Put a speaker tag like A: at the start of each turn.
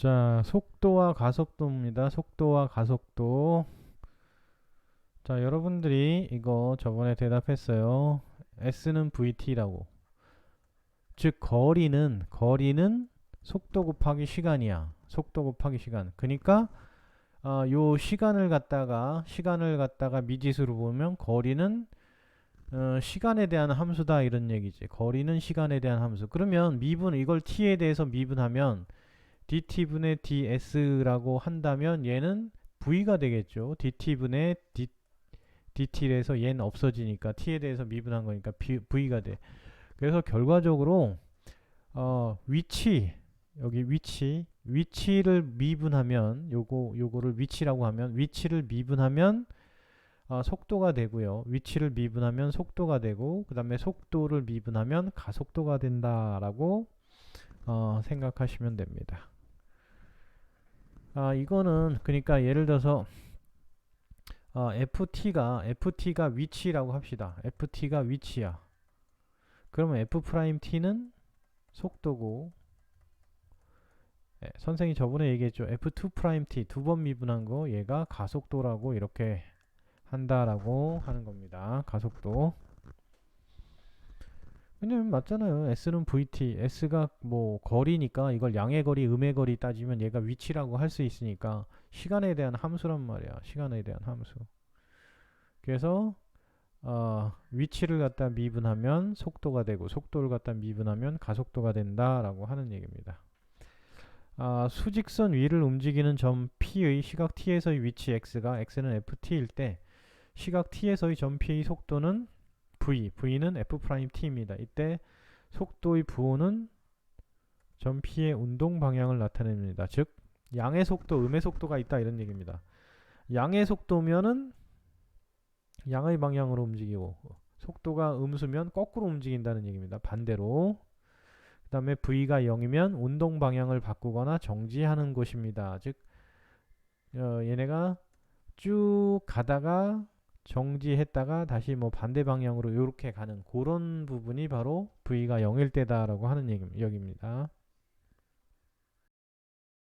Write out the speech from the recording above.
A: 자, 속도와 가속도입니다. 속도와 가속도. 자, 여러분들이 이거 저번에 대답했어요. S는 VT라고. 즉, 거리는, 거리는 속도 곱하기 시간이야. 속도 곱하기 시간. 그러니까, 어, 요 시간을 갖다가, 시간을 갖다가 미지수로 보면 거리는 어, 시간에 대한 함수다 이런 얘기지. 거리는 시간에 대한 함수. 그러면 미분 이걸 t에 대해서 미분하면 dt분의 ds라고 한다면 얘는 v가 되겠죠. dt분의 d, dt에서 얘는 없어지니까 t에 대해서 미분한 거니까 v, v가 돼. 그래서 결과적으로 어, 위치 여기 위치 위치를 미분하면 요거 요거를 위치라고 하면 위치를 미분하면 어, 속도가 되고요. 위치를 미분하면 속도가 되고 그 다음에 속도를 미분하면 가속도가 된다라고 어, 생각하시면 됩니다. 아, 이거는 그러니까 예를 들어서 어, FT가 FT가 위치라고 합시다. FT가 위치야. 그러면 F 프라임 T는 속도고 예, 선생이 저번에 얘기했죠. F2 프라임 T 두 번 미분한 거 얘가 가속도라고 이렇게 한다라고 하는 겁니다. 가속도. 왜냐면 맞잖아요. S는 VT, S가 뭐 거리니까 이걸 양의 거리, 음의 거리 따지면 얘가 위치라고 할 수 있으니까 시간에 대한 함수란 말이야. 시간에 대한 함수. 그래서 어, 위치를 갖다 미분하면 속도가 되고 속도를 갖다 미분하면 가속도가 된다라고 하는 얘기입니다. 아, 수직선 위를 움직이는 점 P의 시각 T에서의 위치 X가 X는 FT일 때 시각 t에서의 점 p의 속도는 v, v는 f't입니다. 이때 속도의 부호는 점 p의 운동 방향을 나타냅니다. 즉 양의 속도, 음의 속도가 있다 이런 얘기입니다. 양의 속도면은 양의 방향으로 움직이고 속도가 음수면 거꾸로 움직인다는 얘기입니다. 반대로 그 다음에 v가 0이면 운동 방향을 바꾸거나 정지하는 곳입니다. 즉 어, 얘네가 쭉 가다가 정지했다가 다시 뭐 반대 방향으로 이렇게 가는 그런 부분이 바로 V가 0일 때다라고 하는 얘기입니다.